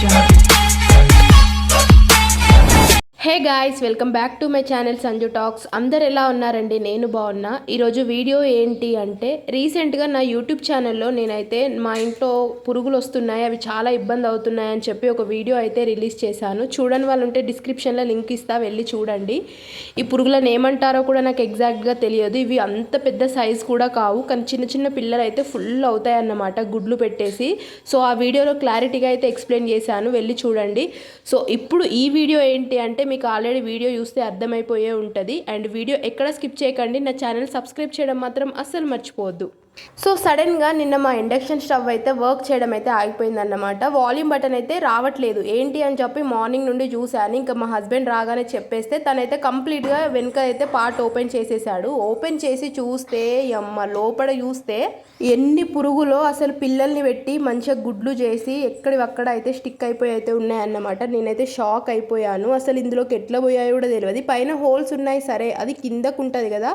question. Hey guys welcome back to my channel Sanju talks అందరు ఎలా ఉన్నారండి? నేను బాగున్నా. ఈరోజు వీడియో ఏంటి అంటే రీసెంట్గా నా యూట్యూబ్ ఛానల్లో నేనైతే మా ఇంట్లో పురుగులు వస్తున్నాయి అవి చాలా ఇబ్బంది అవుతున్నాయి అని చెప్పి ఒక వీడియో అయితే రిలీజ్ చేశాను. చూడని వాళ్ళు ఉంటే డిస్క్రిప్షన్లో లింక్ ఇస్తా వెళ్ళి చూడండి. ఈ పురుగులను ఏమంటారో కూడా నాకు ఎగ్జాక్ట్గా తెలియదు. ఇవి అంత పెద్ద సైజ్ కూడా కావు కానీ చిన్న చిన్న పిల్లలు అయితే ఫుల్ అవుతాయి అన్నమాట గుడ్లు పెట్టేసి. సో ఆ వీడియోలో క్లారిటీగా అయితే ఎక్స్ప్లెయిన్ చేశాను. వెళ్ళి చూడండి. సో ఇప్పుడు ఈ వీడియో ఏంటి అంటే మీకు ఆల్రెడీ వీడియో చూస్తే అర్థమైపోయే ఉంటుంది. అండ్ వీడియో ఎక్కడ స్కిప్ చేయకండి నా ఛానల్ సబ్స్క్రైబ్ చేయడం మాత్రం అస్సలు మర్చిపోవద్దు. సో సడన్గా నిన్న మా ఇండక్షన్ స్టవ్ అయితే వర్క్ చేయడం అయితే ఆగిపోయిందన్నమాట. వాల్యూమ్ బటన్ అయితే రావట్లేదు. ఏంటి అని చెప్పి మార్నింగ్ నుండి చూశాను ఇంకా మా హస్బెండ్ రాగానే చెప్పేస్తే తనైతే కంప్లీట్గా వెనుక అయితే పార్ట్ ఓపెన్ చేసేసాడు. ఓపెన్ చేసి చూస్తే అమ్మ లోపల చూస్తే ఎన్ని పురుగులో అసలు పిల్లల్ని పెట్టి మంచిగా గుడ్లు చేసి ఎక్కడివక్కడ అయితే స్టిక్ అయిపోయి అయితే ఉన్నాయన్నమాట. నేనైతే షాక్ అయిపోయాను. అసలు ఇందులోకి ఎట్లా పోయాయో కూడా తెలియదు పైన హోల్స్ ఉన్నాయి సరే అది కిందకు ఉంటుంది కదా.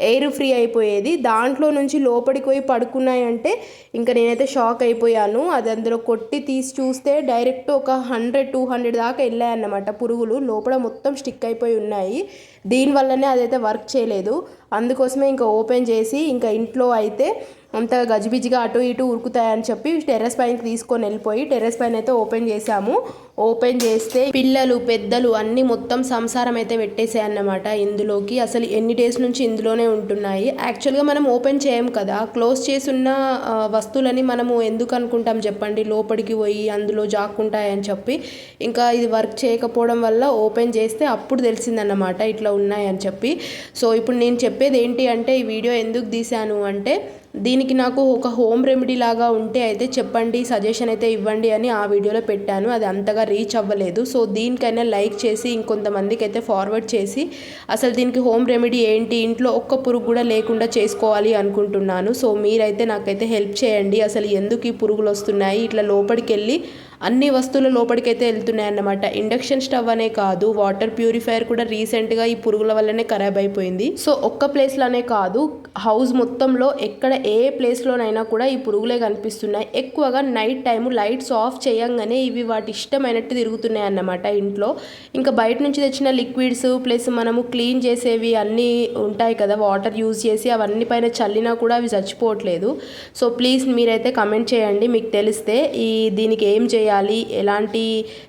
ఎయిర్ ఫ్రీ అయిపోయేది. దాంట్లో నుంచి లోపలికి పోయి పడుకున్నాయంటే ఇంకా నేనైతే షాక్ అయిపోయాను. అది అందులో కొట్టి తీసి చూస్తే డైరెక్ట్ ఒక హండ్రెడ్ టూ హండ్రెడ్ దాకా వెళ్ళాయన్నమాట పురుగులు. లోపల మొత్తం స్టిక్ అయిపోయి ఉన్నాయి. దీనివల్లనే అదైతే వర్క్ చేయలేదు. అందుకోసమే ఇంకా ఓపెన్ చేసి ఇంకా ఇంట్లో అయితే అంత గజిబిజిగా అటు ఇటు ఉరుకుతాయని చెప్పి టెర్రస్ పైకి తీసుకొని వెళ్ళిపోయి టెర్రస్ పైన అయితే ఓపెన్ చేసాము ఓపెన్ చేస్తే పిల్లలు పెద్దలు అన్నీ మొత్తం సంసారం అయితే పెట్టేసాయి అన్నమాట ఇందులోకి. అసలు ఎన్ని డేస్ నుంచి ఇందులోనే ఉంటున్నాయి. యాక్చువల్గా మనం ఓపెన్ చేయం కదా. క్లోజ్ చేసున్న వస్తువులని మనము ఎందుకు అనుకుంటాం చెప్పండి? లోపలికి పోయి అందులో జాక్కుంటాయని చెప్పి. ఇంకా ఇది వర్క్ చేయకపోవడం వల్ల ఓపెన్ చేస్తే అప్పుడు తెలిసిందన్నమాట ఇట్లా ఉన్నాయని చెప్పి. సో ఇప్పుడు నేను చెప్పేది ఏంటి అంటే ఈ వీడియో ఎందుకు తీశాను అంటే దీనికి నాకు ఒక హోమ్ రెమెడీ లాగా ఉంటే అయితే చెప్పండి సజెషన్ అయితే ఇవ్వండి అని ఆ వీడియోలో పెట్టాను. అది అంతగా రీచ్ అవ్వలేదు. సో దీనికైనా లైక్ చేసి ఇంకొంతమందికి అయితే ఫార్వర్డ్ చేసి అసలు దీనికి హోమ్ రెమెడీ ఏంటి? ఇంట్లో ఒక్క పురుగు కూడా లేకుండా చేసుకోవాలి అనుకుంటున్నాను. సో మీరైతే నాకైతే హెల్ప్ చేయండి. అసలు ఎందుకు ఈ పురుగులు వస్తున్నాయి ఇట్లా లోపలికి వెళ్ళి అన్ని వస్తువుల లోపలికైతే వెళ్తున్నాయి అన్నమాట ఇండక్షన్ స్టవ్ అనే కాదు వాటర్ ప్యూరిఫైయర్ కూడా రీసెంట్గా ఈ పురుగుల వల్లనే ఖరాబ్ అయిపోయింది. సో ఒక్క ప్లేస్లోనే కాదు హౌస్ మొత్తంలో ఎక్కడ ఏ ప్లేస్లోనైనా కూడా ఈ పురుగులే కనిపిస్తున్నాయి. ఎక్కువగా నైట్ టైం లైట్స్ ఆఫ్ చేయంగానే ఇవి వాటి ఇష్టమైనట్టు తిరుగుతున్నాయి అన్నమాట ఇంట్లో. ఇంకా బయట నుంచి తెచ్చిన లిక్విడ్స్ ప్లస్ మనము క్లీన్ చేసేవి అన్నీ ఉంటాయి కదా వాటర్ యూజ్ చేసి అవన్నీ పైన చల్లినా కూడా అవి చచ్చిపోవట్లేదు. సో ప్లీజ్ మీరైతే కమెంట్ చేయండి మీకు తెలిస్తే ఈ దీనికి ఏం చేయాలి ఎలాంటి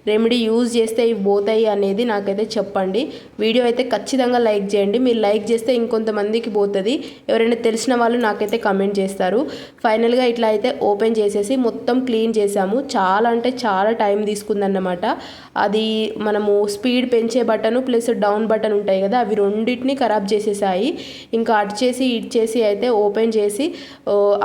రెమెడీ యూజ్ చేస్తే ఇవి పోతాయి అనేది నాకైతే చెప్పండి. వీడియో అయితే ఖచ్చితంగా లైక్ చేయండి. మీరు లైక్ చేస్తే ఇంకొంతమందికి పోతుంది. ఎవరైనా తెలిసిన వాళ్ళు నాకైతే కమెంట్ చేస్తారు. ఫైనల్గా ఇట్లా అయితే ఓపెన్ చేసేసి మొత్తం క్లీన్ చేసాము చాలా అంటే చాలా టైం తీసుకుందన్నమాట. అది మనము స్పీడ్ పెంచే బటన్ ప్లస్ డౌన్ బటన్ ఉంటాయి కదా అవి రెండింటిని ఖరాబ్ చేసేసాయి. ఇంకా అటు చేసి ఇటు చేసి అయితే ఓపెన్ చేసి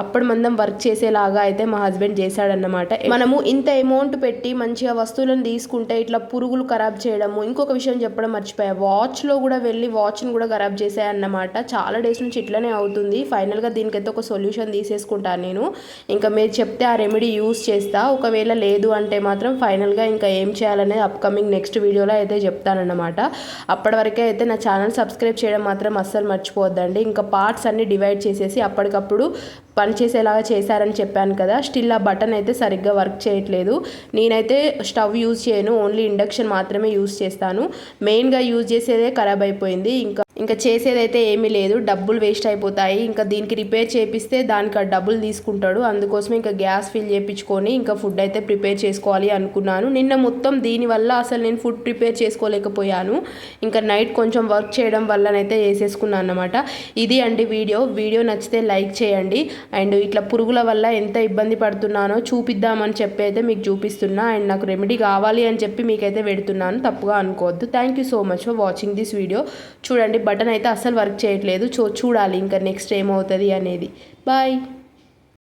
అప్పుడు అప్పటి మందం వర్క్ చేసేలాగా అయితే మా హస్బెండ్ చేశాడన్నమాట. మనము ఇంత అమౌంట్ పెట్టి మంచిగా వస్తువులను తీసుకుంటే ఇట్లా పురుగులు ఖరాబ్ చేయడము ఇంకొక విషయం చెప్పడం మర్చిపోయా. వాచ్లో కూడా వెళ్ళి వాచ్ని కూడా ఖరాబ్ చేసాయన్నమాట. చాలా డేస్ నుంచి ఇట్లనే అవుతుంది. ఫైనల్గా దీనికైతే ఒక సొల్యూషన్ తీసేసుకుంటాను నేను. ఇంకా మీరు చెప్తే ఆ రెమెడీ యూస్ చేస్తా. ఒకవేళ లేదు అంటే మాత్రం ఫైనల్గా ఇంకా ఏం చేయాలనేది అప్కమింగ్ నెక్స్ట్ వీడియోలో అయితే చెప్తానన్నమాట. అప్పటి వరకే అయితే నా ఛానల్ సబ్స్క్రైబ్ చేయడం మాత్రం అస్సలు మర్చిపోవద్దండి. ఇంకా పార్ట్స్ అన్ని డివైడ్ చేసేసి అప్పటికప్పుడు పని చేసేలాగా చేశారని చెప్పాను కదా. స్టిల్ ఆ బటన్ అయితే సరిగ్గా వర్క్ చేయట్లేదు. నేనైతే స్టవ్ యూజ్ చేయను ఓన్లీ ఇండక్షన్ మాత్రమే యూజ్ చేస్తాను. మెయిన్గా యూజ్ చేసేదే ఖరాబ్ అయిపోయింది. ఇంకా ఇంకా చేసేదైతే ఏమీ లేదు. డబ్బులు వేస్ట్ అయిపోతాయి. ఇంకా దీనికి రిపేర్ చేపిస్తే దానికి ఆ డబ్బులు తీసుకుంటాడు. అందుకోసం ఇంకా గ్యాస్ ఫిల్ చేయించుకొని ఇంకా ఫుడ్ అయితే ప్రిపేర్ చేసుకోవాలి అనుకున్నాను. నిన్న మొత్తం దీనివల్ల అసలు నేను ఫుడ్ ప్రిపేర్ చేసుకోలేకపోయాను. ఇంకా నైట్ కొంచెం వర్క్ చేయడం వల్లనైతే వేసేసుకున్నాను అనమాట ఇది అండి వీడియో. వీడియో నచ్చితే లైక్ చేయండి. అండ్ ఇట్లా పురుగుల వల్ల ఎంత ఇబ్బంది పడుతున్నానో చూపిద్దామని చెప్పి అయితే మీకు చూపిస్తున్నా. అండ్ నాకు రెమెడీ కావాలి అని చెప్పి మీకైతే పెడుతున్నాను. తప్పుగా అనుకోవద్దు. Thank you so much for watching this video చూడండి బటన్ అయితే అస్సలు వర్క్ చేయట్లేదు. చూ చూడాలి ఇంకా నెక్స్ట్ ఏమవుతుంది అనేది. బాయ్.